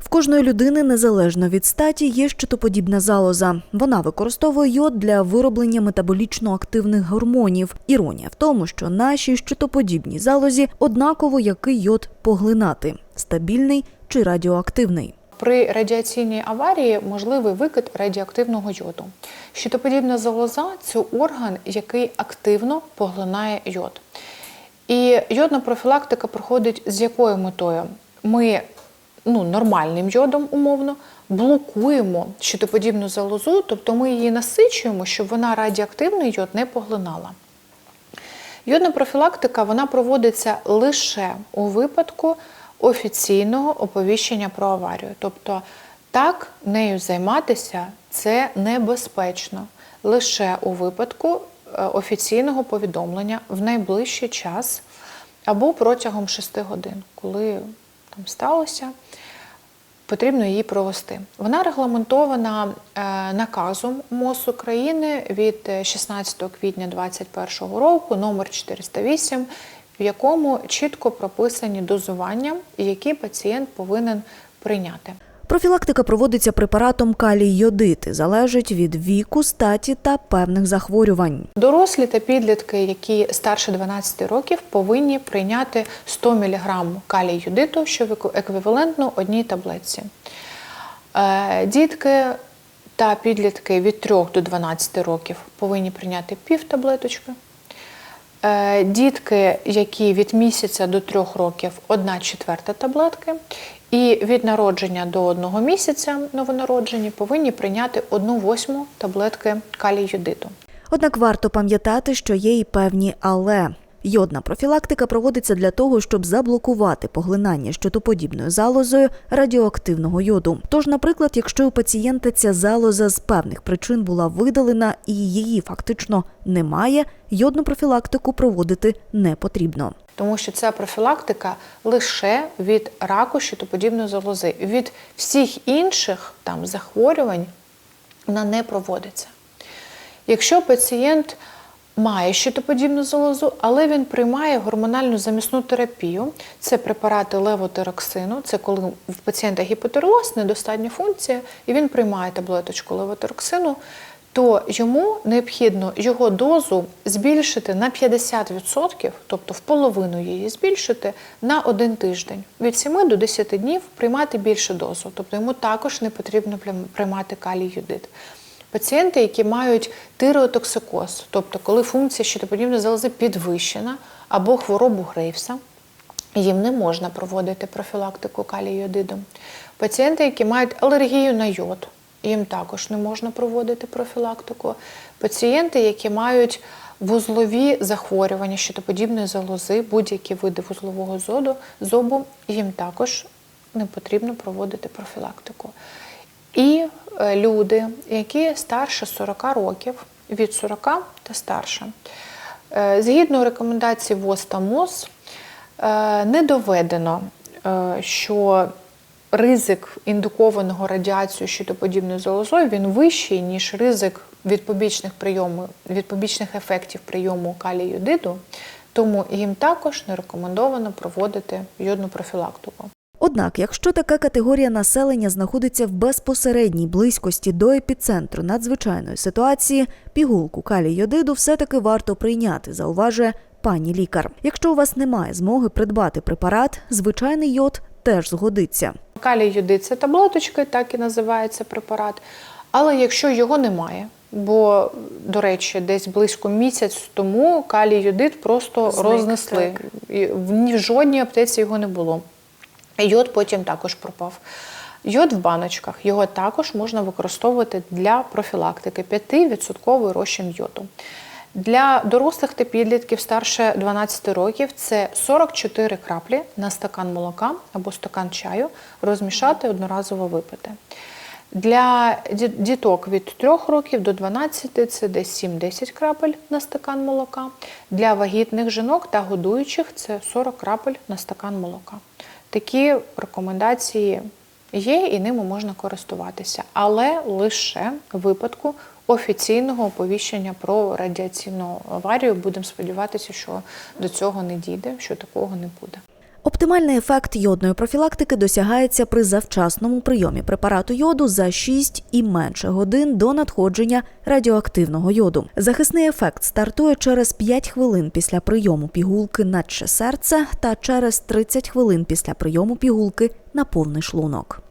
В кожної людини, незалежно від статі, є щитоподібна залоза. Вона використовує йод для вироблення метаболічно активних гормонів. Іронія в тому, що наші щитоподібні залозі однаково який йод поглинати стабільний чи радіоактивний. При радіаційній аварії можливий викид радіоактивного йоду. Щитоподібна залоза це орган, який активно поглинає йод. І йодна профілактика проходить з якою метою? Ми ну, нормальним йодом, умовно, блокуємо щитоподібну залозу, тобто ми її насичуємо, щоб вона радіоактивний йод не поглинала. Йодна профілактика вона проводиться лише у випадку офіційного оповіщення про аварію. Тобто так нею займатися це небезпечно лише у випадку е, офіційного повідомлення в найближчий час або протягом 6 годин, коли сталося потрібно її провести. Вона регламентована е, наказом МОЗ України від е, 16 квітня 2021 року, номер 408, в якому чітко прописані дозування, які пацієнт повинен прийняти. Профілактика проводиться препаратом калій-йодити, залежить від віку, статі та певних захворювань. Дорослі та підлітки, які старше 12 років, повинні прийняти 100 мг калій юдиту, що еквівалентно одній таблетці. Е, Дітки та підлітки від 3 до 12 років повинні прийняти пів таблеточки. Е, Дітки, які від місяця до трьох років, одна четверта таблетки. І від народження до одного місяця новонароджені повинні прийняти одну восьму таблетки калій юдиту. Однак варто пам'ятати, що є і певні але. Йодна профілактика проводиться для того, щоб заблокувати поглинання щитоподібною залозою радіоактивного йоду. Тож, наприклад, якщо у пацієнта ця залоза з певних причин була видалена і її фактично немає, йодну профілактику проводити не потрібно. Тому що ця профілактика лише від раку щитоподібної залози. Від всіх інших там захворювань вона не проводиться. Якщо пацієнт має щитоподібну залозу, але він приймає гормональну замісну терапію, це препарати левотероксину, це коли в пацієнта гіпотиреоз, недостатня функція, і він приймає таблеточку левотероксину, то йому необхідно його дозу збільшити на 50%, тобто в половину її збільшити на один тиждень. Від 7 до 10 днів приймати більшу дозу, тобто йому також не потрібно приймати калій юдит. Пацієнти, які мають тиреотоксикоз, тобто коли функція щитоподібної залози підвищена або хворобу Грейвса, їм не можна проводити профілактику калій-йодидом. Пацієнти, які мають алергію на йод, їм також не можна проводити профілактику. Пацієнти, які мають вузлові захворювання щитоподібної залози, будь-які види вузлового зоду, зобу, їм також не потрібно проводити профілактику. І люди, які старше 40 років, від 40 та старше. Е, Згідно рекомендацій ВОЗ та МОЗ, е, не доведено, е, що ризик індукованого радіацією щитоподібною залозою він вищий, ніж ризик від побічних прийому, від побічних ефектів прийому калію-йодиду, тому їм також не рекомендовано проводити йодну профілактику. Однак, якщо така категорія населення знаходиться в безпосередній близькості до епіцентру надзвичайної ситуації, пігулку калій-йодиду все-таки варто прийняти, зауважує пані лікар. Якщо у вас немає змоги придбати препарат, звичайний йод теж згодиться. Калій юдит це таблеточки, так і називається препарат. Але якщо його немає, бо, до речі, десь близько місяць тому калій юдит просто Зник, рознесли. так. І в жодній аптеці його не було. Йод потім також пропав. Йод в баночках його також можна використовувати для профілактики 5% розчин йоду. Для дорослих та підлітків старше 12 років це 44 краплі на стакан молока або стакан чаю розмішати одноразово випити. Для діток від 3 років до 12 це десь 7-10 крапель на стакан молока. Для вагітних жінок та годуючих це 40 крапель на стакан молока. Такі рекомендації є і ними можна користуватися, але лише в випадку офіційного оповіщення про радіаційну аварію. Будемо сподіватися, що до цього не дійде, що такого не буде. Оптимальний ефект йодної профілактики досягається при завчасному прийомі препарату йоду за 6 і менше годин до надходження радіоактивного йоду. Захисний ефект стартує через 5 хвилин після прийому пігулки на серце та через 30 хвилин після прийому пігулки на повний шлунок.